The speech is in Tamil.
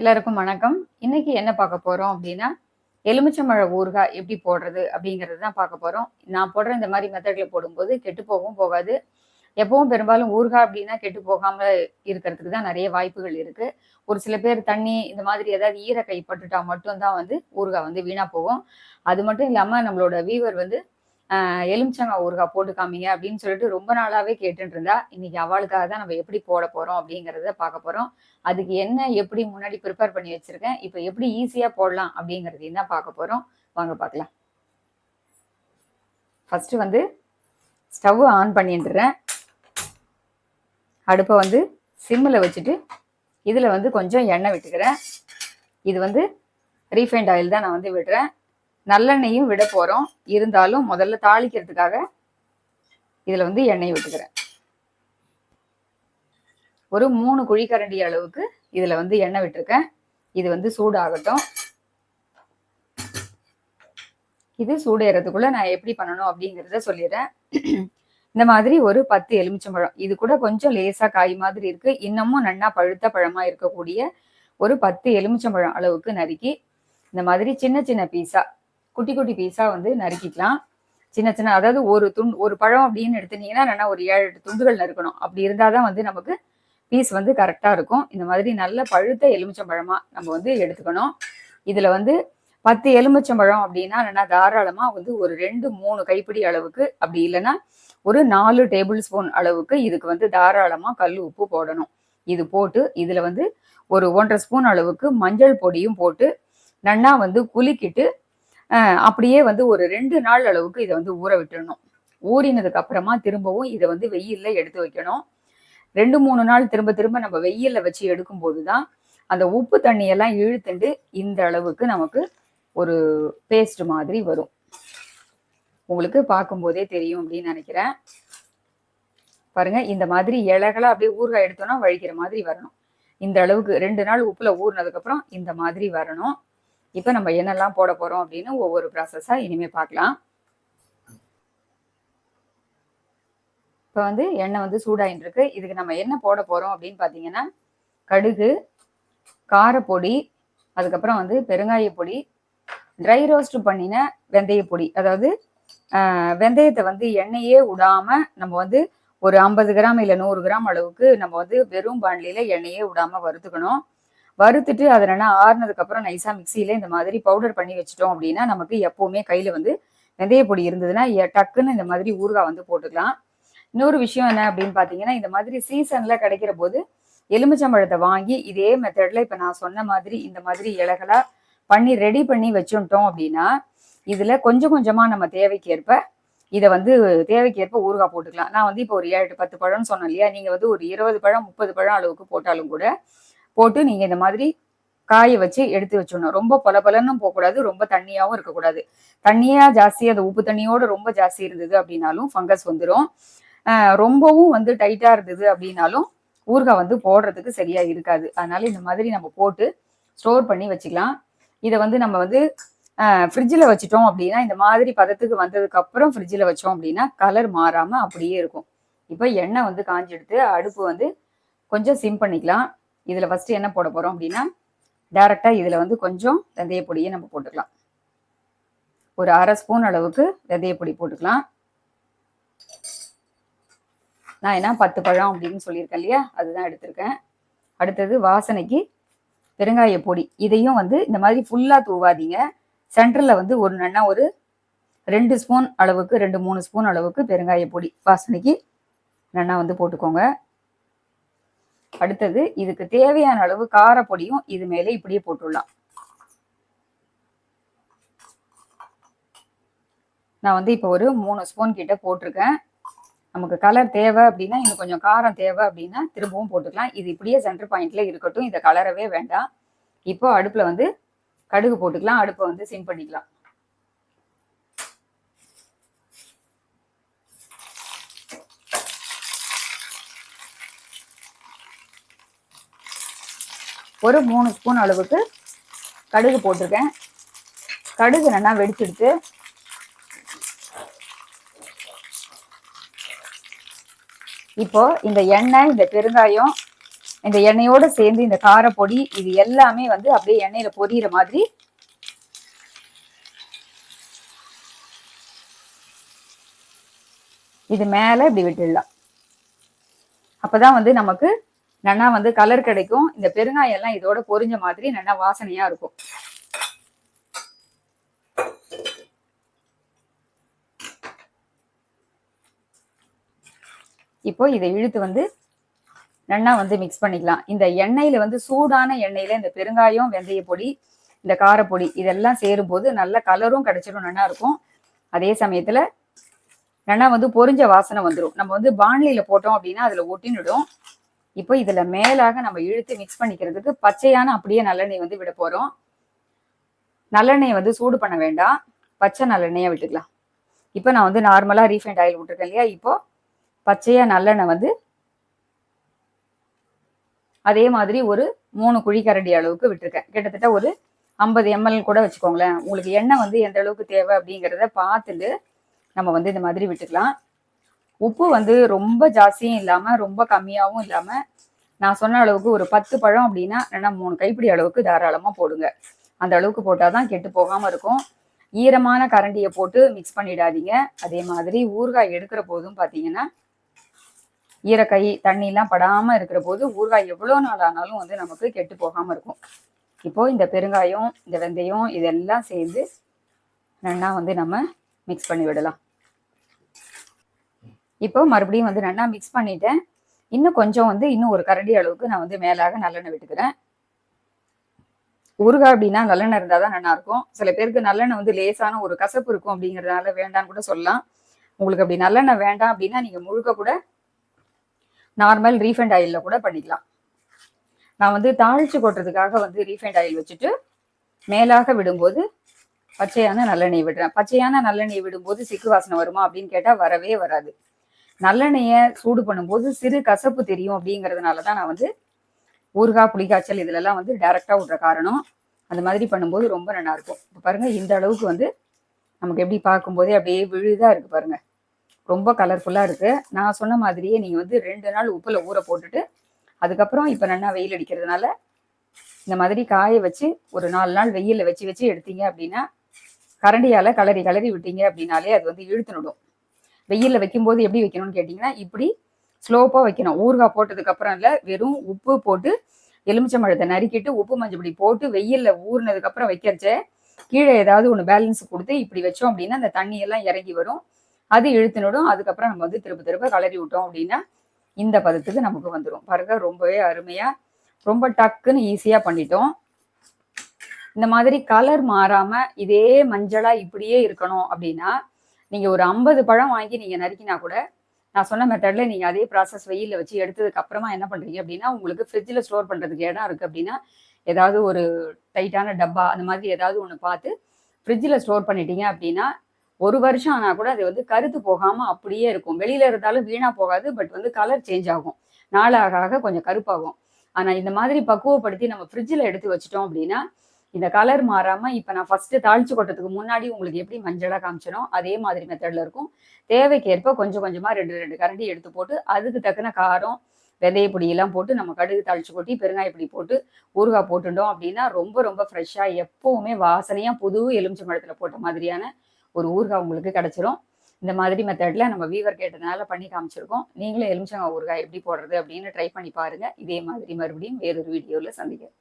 எல்லாருக்கும் வணக்கம். இன்னைக்கு என்ன பார்க்க போறோம் அப்படின்னா எலுமிச்சம்பழ ஊறுகாய் எப்படி போடுறது அப்படிங்கிறது தான் பார்க்க போறோம். நான் போடுற இந்த மாதிரி மெத்தட்ல போடும்போது கெட்டு போகவும் போகாது. எப்பவும் பெரும்பாலும் ஊறுகாய் அப்படின்னா கெட்டு போகாம இருக்கிறதுக்கு தான் நிறைய வாய்ப்புகள் இருக்கு. ஒரு சில பேர் தண்ணி இந்த மாதிரி ஏதாவது ஈரக்கை பட்டுட்டா மட்டும்தான் வந்து ஊறுகாய் வந்து வீணா போகும். அது மட்டும் இல்லாம நம்மளோட வீவர் வந்து எலுமிச்சங்காய் ஊறுகாய் போட்டு காமிங்க அப்படின்னு சொல்லிட்டு ரொம்ப நாளாவே கேட்டுட்டு இருந்தா இன்னைக்கு அவளுக்காக தான் நம்ம எப்படி போட போறோம் அப்படிங்கிறத பார்க்க போறோம். அதுக்கு என்ன எப்படி முன்னாடி ப்ரிப்பேர் பண்ணி வச்சிருக்கேன் இப்போ எப்படி ஈஸியா போடலாம் அப்படிங்கிறதையும் தான் பார்க்க போறோம். வாங்க பார்க்கலாம். ஃபர்ஸ்ட் வந்து ஸ்டவ் ஆன் பண்ணிட்டுறேன் அடுப்பை வந்து சிம்மில் வச்சுட்டு இதில் வந்து கொஞ்சம் எண்ணெய் விட்டுக்கிறேன். இது வந்து ரீஃபைண்ட் ஆயில் தான் நான் வந்து விடுறேன். நல்லெண்ணெயும் விட போகிறோம் இருந்தாலும் முதல்ல தாளிக்கிறதுக்காக இதில் வந்து எண்ணெய் விட்டுக்கிறேன் ஒரு மூணு குழிக்கரண்டி அளவுக்கு இதில் வந்து எண்ணெய் விட்டுருக்கேன். இது வந்து சூடாகட்டும். இது சூடேறதுக்குள்ள நான் எப்படி பண்ணணும் அப்படிங்கிறத சொல்லிடுறேன். இந்த மாதிரி ஒரு பத்து எலுமிச்சம்பழம். இது கூட கொஞ்சம் லேசா காய் மாதிரி இருக்கு. இன்னமும் நன்னா பழுத்த பழமா இருக்கக்கூடிய ஒரு பத்து எலுமிச்சம்பழம் அளவுக்கு நறுக்கி இந்த மாதிரி சின்ன சின்ன பீஸா குட்டி குட்டி பீஸா வந்து நறுக்கிக்கலாம். சின்ன சின்ன அதாவது ஒரு துண்டு ஒரு பழம் அப்படின்னு எடுத்துனீங்கன்னா நல்லா ஒரு ஏழு எட்டு துண்டுகள் நறுக்கணும் அப்படி இருந்தால் தான் வந்து நமக்கு பீஸ் வந்து கரெக்டாக இருக்கும். இந்த மாதிரி நல்ல பழுத்த எலுமிச்சம்பழமாக நம்ம வந்து எடுத்துக்கணும். இதில் வந்து பத்து எலுமிச்சம்பழம் அப்படின்னா என்னென்னா தாராளமாக வந்து ஒரு ரெண்டு மூணு கைப்பிடி அளவுக்கு அப்படி இல்லைன்னா ஒரு நாலு டேபிள் ஸ்பூன் அளவுக்கு இதுக்கு வந்து தாராளமாக கல் உப்பு போடணும். இது போட்டு இதில் வந்து ஒரு ஒன்றரை ஸ்பூன் அளவுக்கு மஞ்சள் பொடியும் போட்டு நன்னா வந்து குலுக்கிட்டு அப்படியே வந்து ஒரு ரெண்டு நாள் அளவுக்கு இதை வந்து ஊற விட்டுடணும். ஊறினதுக்கு அப்புறமா திரும்பவும் இதை வந்து வெயிலில் எடுத்து வைக்கணும். ரெண்டு மூணு நாள் திரும்ப திரும்ப நம்ம வெயிலில் வச்சு எடுக்கும்போது தான் அந்த உப்பு தண்ணியெல்லாம் இழுத்துண்டு இந்த அளவுக்கு நமக்கு ஒரு பேஸ்ட் மாதிரி வரும். உங்களுக்கு பார்க்கும்போதே தெரியும் அப்படின்னு நினைக்கிறேன். பாருங்க இந்த மாதிரி இலைகளா அப்படியே ஊறுகாய் எடுத்தோம்னா வழிக்கிற மாதிரி வரணும். இந்த அளவுக்கு ரெண்டு நாள் உப்புல ஊறினதுக்கு அப்புறம் இந்த மாதிரி வரணும். இப்போ நம்ம என்னெல்லாம் போட போறோம் அப்படின்னு ஒவ்வொரு ப்ராசஸா இனிமே பார்க்கலாம். இப்போ வந்து எண்ணெய் வந்து சூடாயின்னு இருக்கு. இதுக்கு நம்ம என்ன போட போறோம் அப்படின்னு பார்த்தீங்கன்னா கடுகு காரப்பொடி அதுக்கப்புறம் வந்து பெருங்காய பொடி ட்ரை ரோஸ்ட் பண்ணின வெந்தய பொடி. அதாவது வெந்தயத்தை வந்து எண்ணெயே விடாம நம்ம வந்து ஒரு ஐம்பது கிராம் இல்லை நூறு கிராம் அளவுக்கு நம்ம வந்து வெறும் பாண்டில எண்ணெயே விடாம வறுத்துக்கணும். வறுத்துட்டு அதை என்ன ஆறுனதுக்கு அப்புறம் நைஸா மிக்சியில இந்த மாதிரி பவுடர் பண்ணி வச்சிட்டோம் அப்படின்னா நமக்கு எப்பவுமே கையில வந்து வெந்தய பொடி இருந்ததுன்னா டக்குன்னு இந்த மாதிரி ஊறுகாய் வந்து போட்டுக்கலாம். இன்னொரு விஷயம் என்ன அப்படின்னு பாத்தீங்கன்னா இந்த மாதிரி சீசன்ல கிடைக்கிற போது எலுமிச்சம்பழத்தை வாங்கி இதே மெத்தட்ல இப்ப நான் சொன்ன மாதிரி இந்த மாதிரி இலைகளா பண்ணி ரெடி பண்ணி வச்சுட்டோம் அப்படின்னா இதுல கொஞ்சம் கொஞ்சமா நம்ம தேவைக்கேற்ப இதை வந்து தேவைக்கேற்ப ஊறுகாய் போட்டுக்கலாம். நான் வந்து இப்போ ஒரு ஏழு பத்து பழம்னு சொன்னேன் இல்லையா? நீங்க வந்து ஒரு இருபது பழம் முப்பது பழம் அளவுக்கு போட்டாலும் கூட போட்டு நீங்க இந்த மாதிரி காய வச்சு எடுத்து வச்சிடணும். ரொம்ப பல பலன்னும் போகக்கூடாது ரொம்ப தண்ணியாகவும் இருக்கக்கூடாது தண்ணியா ஜாஸ்தி அந்த உப்பு தண்ணியோட ரொம்ப ஜாஸ்தி இருந்தது அப்படின்னாலும் ஃபங்கஸ் வந்துடும் ரொம்பவும் வந்து டைட்டா இருந்தது அப்படின்னாலும் ஊறுகாய் வந்து போடுறதுக்கு சரியா இருக்காது. அதனால இந்த மாதிரி நம்ம போட்டு ஸ்டோர் பண்ணி வச்சுக்கலாம். இதை வந்து நம்ம வந்து ஃப்ரிட்ஜில் வச்சுட்டோம் அப்படின்னா இந்த மாதிரி பதத்துக்கு வந்ததுக்கு அப்புறம் ஃப்ரிட்ஜில் வச்சோம் அப்படின்னா கலர் மாறாம அப்படியே இருக்கும். இப்போ எண்ணெய் வந்து காஞ்செடுத்து அடுப்பு வந்து கொஞ்சம் சிம் பண்ணிக்கலாம். இதில் ஃபஸ்ட்டு என்ன போட போகிறோம் அப்படின்னா டேரெக்டாக இதில் வந்து கொஞ்சம் வெந்தய பொடியை நம்ம போட்டுக்கலாம். ஒரு அரை ஸ்பூன் அளவுக்கு வெந்தய பொடி போட்டுக்கலாம். நான் என்ன பத்து பழம் அப்படின்னு சொல்லியிருக்கேன் இல்லையா? அதுதான் எடுத்திருக்கேன். அடுத்தது வாசனைக்கு பெருங்காய பொடி. இதையும் வந்து இந்த மாதிரி ஃபுல்லாக தூவாதீங்க. சென்டரில் வந்து ஒரு நன்னா ஒரு ரெண்டு ஸ்பூன் அளவுக்கு ரெண்டு மூணு ஸ்பூன் அளவுக்கு பெருங்காய பொடி வாசனைக்கு நன்னா வந்து போட்டுக்கோங்க. அடுத்தது இதுக்கு தேவையான அளவு காரப்பொடியும் இது மேலே இப்படியே போட்டுடலாம். நான் வந்து இப்போ ஒரு மூணு ஸ்பூன் கிட்ட போட்டிருக்கேன். நமக்கு கலர் தேவை அப்படின்னா இன்னும் கொஞ்சம் காரம் தேவை அப்படின்னா திரும்பவும் போட்டுக்கலாம். இது இப்படியே சென்டர் பாயிண்ட்ல இருக்கட்டும். இந்த கலரவே வேண்டாம். இப்போ அடுப்புல வந்து கடுகு போட்டுக்கலாம். அடுப்பை வந்து சிம் பண்ணிக்கலாம். ஒரு மூணு ஸ்பூன் அளவுக்கு கடுகு போட்டிருக்கேன். கடுகு நல்லா வெடிச்சிடுத்து இப்போ இந்த எண்ணெய் இந்த பெருங்காயம் இந்த எண்ணெயோட சேர்ந்து இந்த காரப்பொடி இது எல்லாமே வந்து அப்படியே எண்ணெயில பொரியிற மாதிரி இது மேல இப்படி விட்டுடலாம். அப்பதான் வந்து நமக்கு நல்லா வந்து கலர் கிடைக்கும். இந்த பெருங்காயம் எல்லாம் இதோட பொரிஞ்ச மாதிரி நல்லா வாசனையா இருக்கும். இப்போ இதை இழுத்து வந்து நல்லா வந்து மிக்ஸ் பண்ணிக்கலாம். இந்த எண்ணெயில வந்து சூடான எண்ணெயில இந்த பெருங்காயம் வெந்தய பொடி இந்த காரப்பொடி இதெல்லாம் சேரும்போது நல்ல கலரும் கிடைச்சிடும் நல்லா இருக்கும். அதே சமயத்துல நல்லா வந்து பொரிஞ்ச வாசனை வந்துடும் நம்ம வந்து பாண்லியில போட்டோம் அப்படின்னா அதுல ஒட்டினிடும். இப்போ இதுல மேலாக நம்ம இழுத்து மிக்ஸ் பண்ணிக்கிறதுக்கு பச்சையான அப்படியே நல்லெண்ணெய் வந்து விட போறோம். நல்லெண்ணெயை வந்து சூடு பண்ண வேண்டாம். பச்சை நல்லெண்ணெயை விட்டுக்கலாம். இப்போ நான் வந்து நார்மலாக ரீஃபைண்ட் ஆயில் விட்டுருக்கேன் இல்லையா? இப்போ பச்சையா நல்லெண்ணெய் வந்து அதே மாதிரி ஒரு மூணு குழிக்கரண்டி அளவுக்கு விட்டுருக்கேன். கிட்டத்தட்ட ஒரு ஐம்பது எம்எல் கூட வச்சுக்கோங்களேன். உங்களுக்கு எண்ணெய் வந்து எந்த அளவுக்கு தேவை அப்படிங்கிறத பார்த்துட்டு நம்ம வந்து இந்த மாதிரி விட்டுக்கலாம். உப்பு வந்து ரொம்ப ஜாஸ்தியும் இல்லாமல் ரொம்ப கம்மியாகவும் இல்லாமல் நான் சொன்ன அளவுக்கு ஒரு பத்து பழம் அப்படின்னா இல்லைன்னா மூணு கைப்பிடி அளவுக்கு தாராளமாக போடுங்க. அந்த அளவுக்கு போட்டால் தான் கெட்டு போகாமல் இருக்கும். ஈரமான கரண்டியை போட்டு மிக்ஸ் பண்ணிடாதீங்க. அதே மாதிரி ஊறுகாய் எடுக்கிற போதும் பார்த்தீங்கன்னா ஈரக்கை தண்ணிலாம் படாமல் இருக்கிற போது ஊறுகாய் எவ்வளோ நாள் ஆனாலும் வந்து நமக்கு கெட்டு போகாமல் இருக்கும். இப்போ இந்த பெருங்காயம் இந்த வெந்தயம் இதெல்லாம் சேர்ந்து நல்லா வந்து நம்ம மிக்ஸ் பண்ணி விடலாம். இப்போ மறுபடியும் வந்து நல்லா மிக்ஸ் பண்ணிட்டேன். இன்னும் கொஞ்சம் வந்து இன்னும் ஒரு கரண்டி அளவுக்கு நான் வந்து மேலாக நல்லெண்ணெய் விட்டுக்கிறேன். ஊறுகாய் அப்படின்னா நல்லெண்ணெய் இருந்தால் தான் நல்லா இருக்கும் சில பேருக்கு நல்லெண்ணெய் வந்து லேசான ஒரு கசப்பு இருக்கும் அப்படிங்கிறதுனால வேண்டாம்னு கூட சொல்லலாம். உங்களுக்கு அப்படி நல்லெண்ணெய் வேண்டாம் அப்படின்னா நீங்கள் முழுக்க கூட நார்மல் ரீஃபைண்ட் ஆயிலில் கூட பண்ணிக்கலாம். நான் வந்து தாளிச்சு கொட்டுறதுக்காக வந்து ரீஃபைண்ட் ஆயில் வச்சுட்டு மேலாக விடும்போது பச்சையான நல்லெண்ணெய் விடுறேன். பச்சையான நல்லெண்ணெய் விடும்போது சிக்கு வாசனை வருமா அப்படின்னு கேட்டால் வரவே வராது. நல்லெண்ணெயை சூடு பண்ணும்போது சிறு கசப்பு தெரியும் அப்படிங்கிறதுனால தான் நான் வந்து ஊறுகாய் புளிக்காய்ச்சல் இதுலலாம் வந்து டைரெக்டாக விடுற காரணம். அந்த மாதிரி பண்ணும்போது ரொம்ப நல்லாயிருக்கும் இப்போ பாருங்கள் இந்த அளவுக்கு வந்து நமக்கு எப்படி பார்க்கும்போதே அப்படியே விழுதாக இருக்குது பாருங்கள் ரொம்ப கலர்ஃபுல்லாக இருக்குது நான் சொன்ன மாதிரியே நீங்கள் வந்து ரெண்டு நாள் உப்பில் ஊற போட்டுட்டு அதுக்கப்புறம் இப்போ நல்லா வெயில் அடிக்கிறதுனால இந்த மாதிரி காய வச்சு ஒரு நாலு நாள் வெயிலில் வச்சு வச்சு எடுத்தீங்க அப்படின்னா கரண்டியால் கலரி கலரி விட்டீங்க அப்படின்னாலே அது வந்து இழுத்துனுடும் வெயிலில் வைக்கும்போது எப்படி வைக்கணும்னு கேட்டிங்கன்னா இப்படி ஸ்லோப்பாக வைக்கணும். ஊறுகாய் போட்டதுக்கப்புறம் இல்லை வெறும் உப்பு போட்டு எலுமிச்சம்பழத்தை நறுக்கிட்டு உப்பு மஞ்சப்படி போட்டு வெயிலில் ஊறினதுக்கப்புறம் வைக்கிறச்ச கீழே ஏதாவது ஒன்று பேலன்ஸ் கொடுத்து இப்படி வச்சோம் அப்படின்னா அந்த தண்ணியெல்லாம் இறங்கி வரும். அது இழுத்துனடும் அதுக்கப்புறம் நம்ம வந்து திரும்ப திரும்ப கலரி விட்டோம் அப்படின்னா இந்த பதத்துக்கு நமக்கு வந்துடும் பாருங்க ரொம்பவே அருமையாக ரொம்ப டக்குன்னு ஈஸியாக பண்ணிட்டோம். இந்த மாதிரி கலர் மாறாமல் இதே மஞ்சளாக இப்படியே இருக்கணும் அப்படின்னா நீங்கள் ஒரு ஐம்பது பழம் வாங்கி நீங்கள் நறுக்கினா கூட நான் சொன்ன மெத்தடில் நீங்கள் அதே ப்ராசஸ் வெயிலில் வச்சு எடுத்ததுக்கு அப்புறமா என்ன பண்ணுறீங்க அப்படின்னா உங்களுக்கு ஃப்ரிட்ஜில் ஸ்டோர் பண்ணுறதுக்கு இடம் இருக்குது அப்படின்னா ஏதாவது ஒரு டைட்டான டப்பா அந்த மாதிரி ஏதாவது ஒன்று பார்த்து ஃப்ரிட்ஜில் ஸ்டோர் பண்ணிட்டீங்க அப்படின்னா ஒரு வருஷம் ஆனால் கூட அது வந்து கருத்து போகாமல் அப்படியே இருக்கும். வெளியில் இருந்தாலும் வீணாக போகாது பட் வந்து கலர் சேஞ்ச் ஆகும். நாளாக ஆக கொஞ்சம் கருப்பாகும். ஆனால் இந்த மாதிரி பக்குவப்படுத்தி நம்ம ஃப்ரிட்ஜில் எடுத்து வச்சிட்டோம் அப்படின்னா இந்த கலர் மாறாமல் இப்போ நான் ஃபஸ்ட்டு தாளிச்சு கொட்டத்துக்கு முன்னாடி உங்களுக்கு எப்படி மஞ்சளாக காமிச்சனோ அதே மாதிரி மெத்தடில் இருக்கும். தேவைக்கேற்ப கொஞ்சம் கொஞ்சமாக ரெண்டு ரெண்டு கரண்டி எடுத்து போட்டு அதுக்கு தக்கன காரம் விதைய பொடியெல்லாம் போட்டு நம்ம கடுகு தாளிச்சு கொட்டி பெருங்காய பொடி போட்டு ஊறுகாய் போட்டுட்டோம் அப்படின்னா ரொம்ப ரொம்ப ஃப்ரெஷ்ஷாக எப்போவுமே வாசனையாக புது எலுமிச்சம்பழத்தில் போட்ட மாதிரியான ஒரு ஊறுகாய் உங்களுக்கு கிடச்சிரும். இந்த மாதிரி மெத்தடில் நம்ம வீவர் கேட்டதுனால பண்ணி காமிச்சிருக்கோம். நீங்களும் எலுமிச்சங்காய் ஊறுகாய் எப்படி போடுறது அப்படின்னு ட்ரை பண்ணி பாருங்கள் இதே மாதிரி மறுபடியும் வேறொரு வீடியோவில் சந்திக்கிறேன்